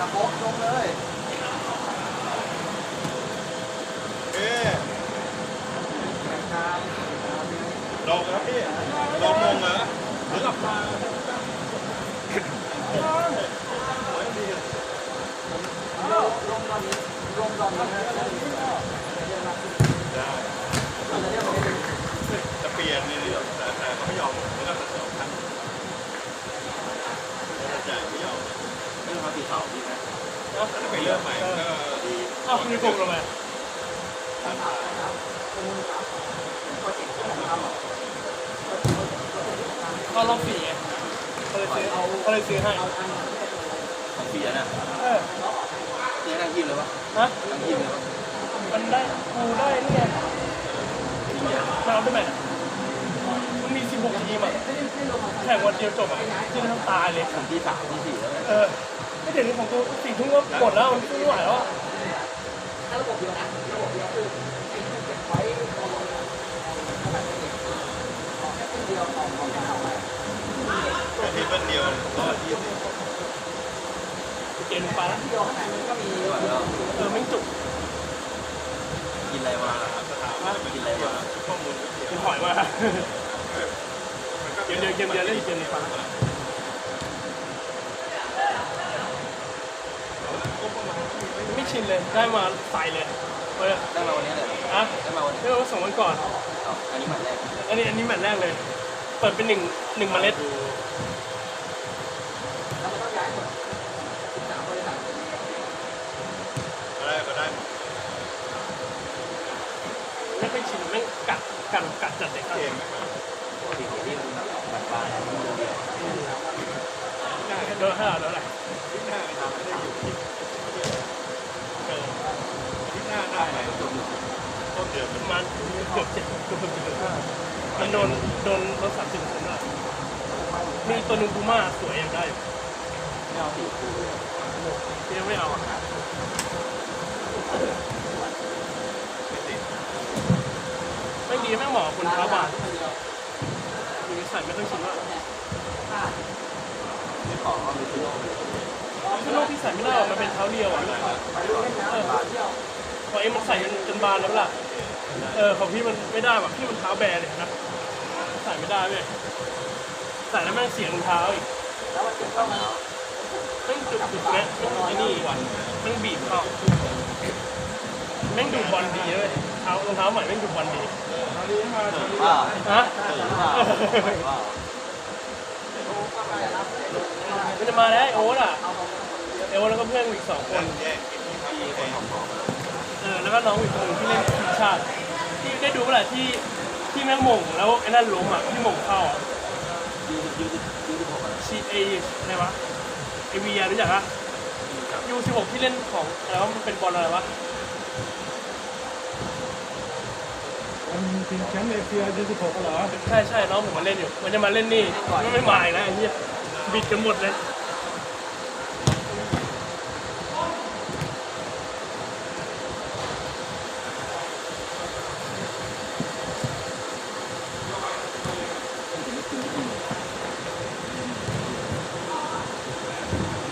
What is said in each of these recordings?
อะโบ๊ะลงเลยเอ๊ะครับลงครับพี่ลงมงเหรอหรือกลับมาลงลงตอนนี้ลงตอนนี้นะได้จะเปลี่ยนนี่แต่แต่เขาไม่ยอมไม่ก็สองพันจ่ายไม่ยอม เขาดีนะก็ไปเริ่มใหม่ก็ดีอ้าวคุณจะโกงทำไมก็รอบสี่ไงเขาเลยซื้อเขาเลยซื้อให้ของเสีนะเออเสียนั่งยิ้มเลยวะนะนั่งยิ้มเลยวะมันได้กูได้นี่ไงมันเอาได้ไหมมันมี 16 ทีมอะแข่งวันเดียวจบอะที่ทั้งตายเลยของที่สามที่สี่แล้วเออ ไม่เดี๋ยวนี้ของกูสี่ทุ่มก็หมดแล้วมันไม่ไหวแล้วอะแค่ทีเป็นเดียวร้อยยี่สิบเกมไปแล้วไม่ไหวแล้วเออไม่จุกกินอะไรมาสถาบันกินอะไรวะข้อมูลกินหอยมาเกมเดียวเกมเดียวเล่นอีกเกมหนึงไปไม่ ชินเลย ได้มาใส่เลยเออได้มาวันนี้เลยอะได้มาวันนี้เรื่องสองวันก่อน อ๋ออันนี้หมันแรกอันนี้อันนี้แมตช์แรกเลย เปิดเป็นหนึ่งหนึ่งเมล็ดอะไรก็ได้ไม่ค่อยชินแม่งกัดกัดกัดจัดเด็กเกมไม่มาปกติที่มันบานๆมันเดียวโดนห้าโดนอะไร ที่หน้าทำไม่ได้อยู่ที่ เออ ที่หน้าได้ไหมต้นเดือน ปมันระมาณเกือบเจ็ดเกือบเกือบเจ็ดห้ามันโดนโดนโดนสามสิบคนละมีตัวหนึ่งบูม่าสวยยังได้อยู่ไม่เอาสีคูยังไม่เอาอะไม่ติดไม่ดีแม่เหมาะกับคนเท้าบานมีใส่ไม่ค่อยชินว่าไม่ขอเขามีที่โลกคือโลกที่ใส่ไม่ได้หรอกมันเป็นเท้าเดียวอะเออพอเอ็มมันใส่จนจนบานแล้วล่ะ เออของพี่มันไม่ได้ว่ะพี่มันเท้าแบนเลยนะใส่ไม่ได้เว้ยใส่แล้วแม่งเสียรองเท้าอีกแม่งจุกจุกนะแม่งไอ้นี่วันแม่งบีบเข้าแม่งดูบอลดีเลยเท้ารองเท้าใหม่แม่งดูบอลดีว่าฮะเออว่าว่ามันจะมาแล้วไอ้โอ๊ตอะไอ้โอ๊ตแล้วก็เพื่อนอีกสองคนเออแล้วก็น้องอีกคนที่เล่นทีมชาติ ด้ดูเมื่อไหร่ที่ที่แม่งหม่งแล้วไอ้นั่นล้มอะที่หม่งเข้าอะๆยูสิบยูสิบยูสิบหกอะไรชีเออะไรวะเอวีอารู้จักปะยูสิบหกที่เล่นของอะไรวะมันเป็นบอลอะไรวะมันชิงแชมป์เอเชียยูสิบหกเหรอใช่ใช่น้องผมมาเล่นอยู่ มันจะมาเล่นนี่มันไม่มาอีกแล้วไอ้เหี้ยบิดกันหมดเลย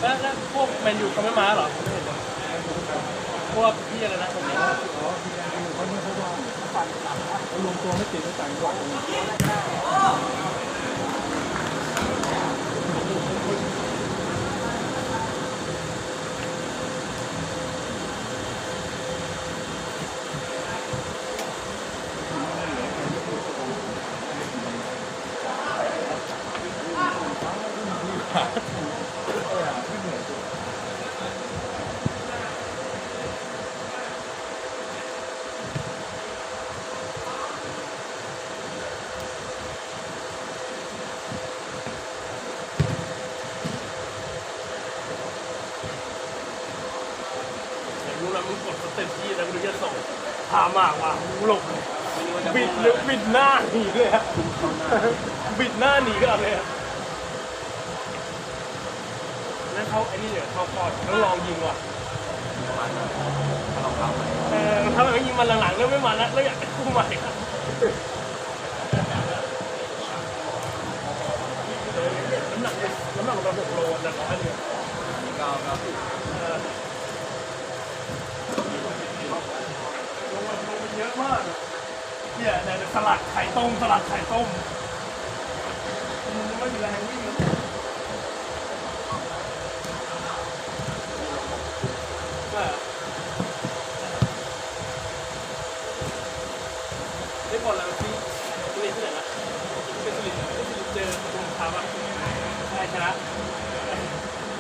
แล้วแล้วพวกแมนยูเขาไม่มาเหรอผมไม่เห็นเลยพวกพี่อะไรนะคนนี้อ๋อพีอาร์เขาไม่เขาว่างเขารวมตัวไม่ติดไม่ต่างจังหวัด มึงกดสเต็ปที่แล้วมึงจะส่งพามากว่ะมึงหลบเลยบิดหรือบิดหน้าหนีเลยอะบิดหน้าหนีกันเลยอะแล้วเขาไอ้นี่เนี่ยเขาพอดแล้วลองยิงว่ะประมาณนั้นถ้าลองทำไปเออถ้ามันยิงมันหลังๆเริ่มไม่มันแล้วแล้วอยากได้คู่ใหม่อะน้ำหนักน้ำหนักเราหกโลแต่ร้อยเดียว เก้าเก้าสิบ เออลงมาลงมา เยอะมากเนี่ยเนี่ยสลัดไข่ต้มสลัดไข่ต้มมันไม่มีแรงวิ่งเลยก็ได้บอลแล้วที่ที่นี่ที่ไหนนะเป็นสลิดเป็นสลิดเจอตรงทับอะใช่ชนะ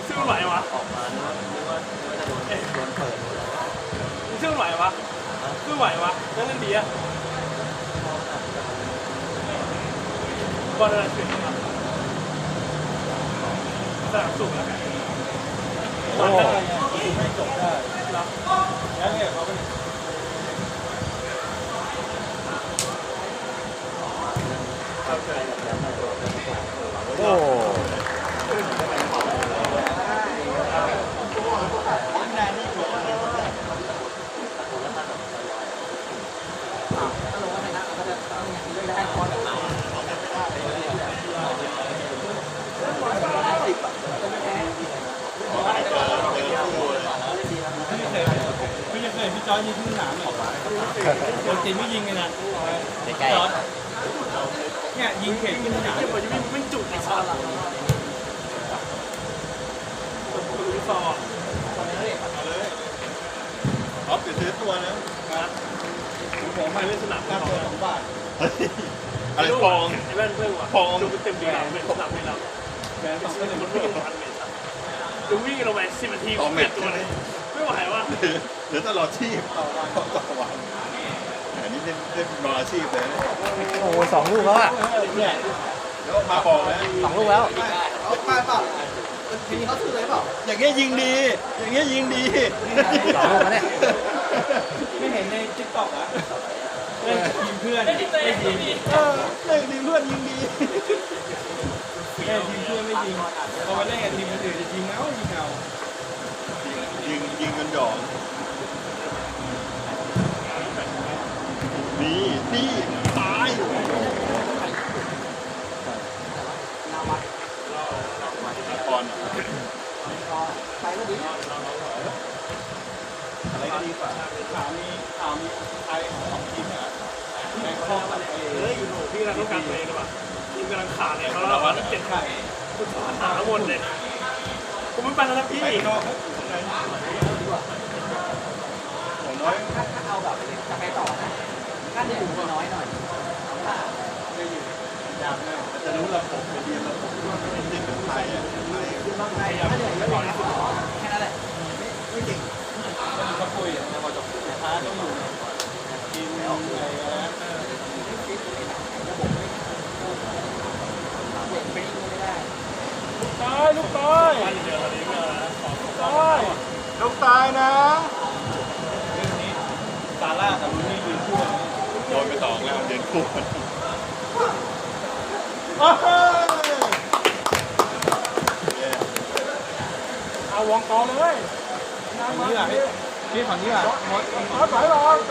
ซึ่งไหววะออกมานึกว่านึกว่านึกว่าจะโดนโดนเปิดหมดแล้วซึ่งไหววะ ซึ่ไหววะนั่นเล่นดีอะบอลอะไรเสียงวะสนามสูงแล้วบอลได้ไงไม่จบได้เหรอแล้วเนี่ยเขาเป็นโอ้ พี่จะเคยพี่จ อยยิงที่สนามหรอปกติไม่ยิงเลยนะใกล้เนี่ยยิงเข่งขึ้นสนามเที่ยวไปจะวิ่งวิ่งจุดในซอยลูกซอออฟเดี๋ยวซื้อตัวนะครับผมไปเล่นสนามค่าตัวสองบาทอะไรฟองไอ้แว่นเรื่องวะฟองดูเต็มดีแล้วเป็นสนามไม่เราแบนสองมัก็นเลยวิ่งพันเมตรดูวิ่งลงไปสิบนาทีต่อแมเปลี่ยนตัวเลย ไม่ไหววะหรือหรือตลอดชีพต่อวันต่อวันอันนี้เล่นเล่นรออาชีพเลยนะโอ้สองลูกแล้วอะเนี่ยแล้วมาบอกแล้วสองลูกแล้ว เอาไปเปล่าทีเขาซื้อเลยเปล่าอย่างเงี้ยยิงดี อย่างเงี้ยยิงดีสองลูกแล้วเนี่ย ไม่เห็นในทิกตอกอะเล่นทีมเพื่อนไม่ยิงเออเล่นดีเพื่อนยิงดีเล่นทีมเพื่อนไม่ยิงพอมาเล่นกับทีมอื่นจะยิงเอายิงเอา ยิงยิงกันหยองนี่นี่ตายก่อน อะไรก็ดีกว่าข่าวมีข่าวมีไทยของสองทีมอะแบงคอกกับไอ้เฮ้ยพี่กำลังต้องการตัวเองหรือเปล่าทีมกำลังขาดเนี่ยเขาเราว่าเจ็ดขาดคุณสอนหาทั้งหมดเลยผมไม่ไปแล้วนะพี่ ไปนอกครับข้างในหัวน้อย ถ้าเอาแบบจะไปต่อนะค่าเหนื่อยน้อยหน่อย จะรู้ระบบไปเรียนระบบว่าเป็นเด็กเป็นไทยอะไทย ถ้าเหนื่อยเยอะเลยนะแค่นั้นแหละ ไม่เก่ง ก็อยู่กับปุยอะแต่พอจบท้าต้องอยู่ทีมอะไรนะ ตายลูกตายเดี๋ยวนี้ก็ตายลูกตายนะเรื่องนี้ซาร่ากับลูนี่ยืนคู่กันโดนไปสองแล้วเดินคู่กันเอาวงกอเลยฝั่งนี้อะพี่ฝั่งนี้อะมดถอยหลัง